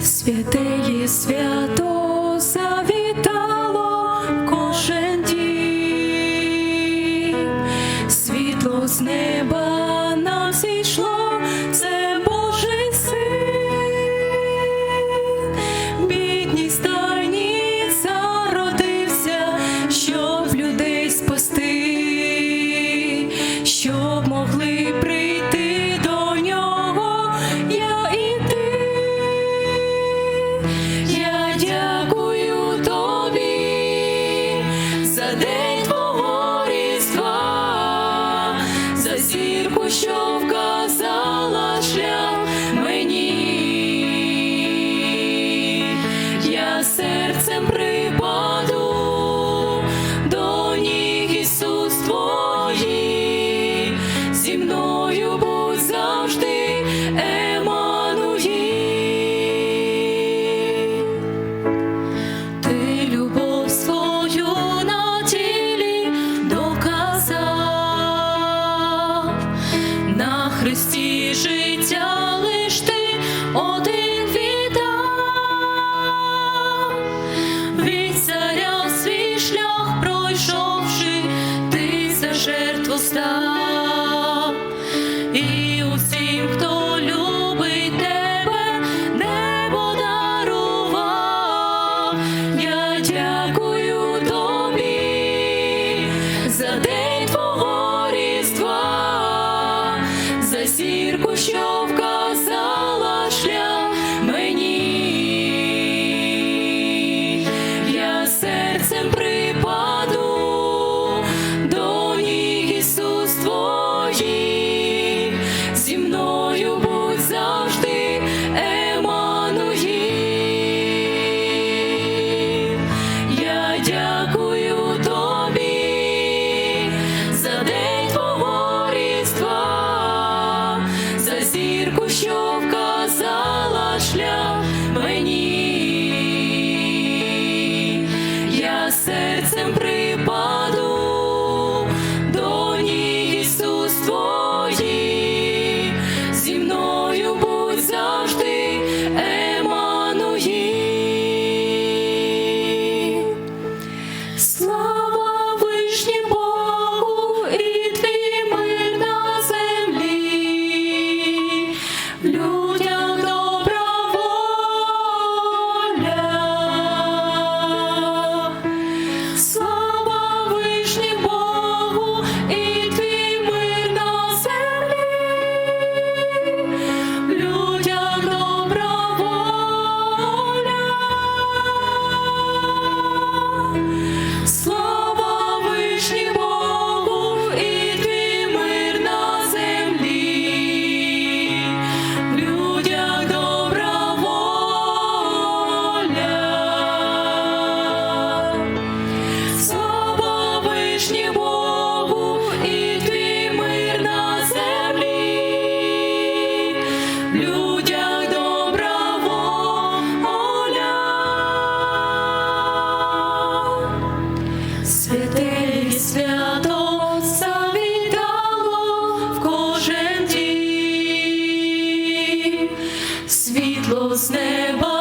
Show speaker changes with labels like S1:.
S1: святеє свято завітало кожен дім, світло з неба нам зійшло. світло і усім, хто любить тебе, небо дарував, Я дякую тобі за день твого різдва, за сірку, що. зірку, що. людях добра воля. свято завітало в кожен дім, світло з неба.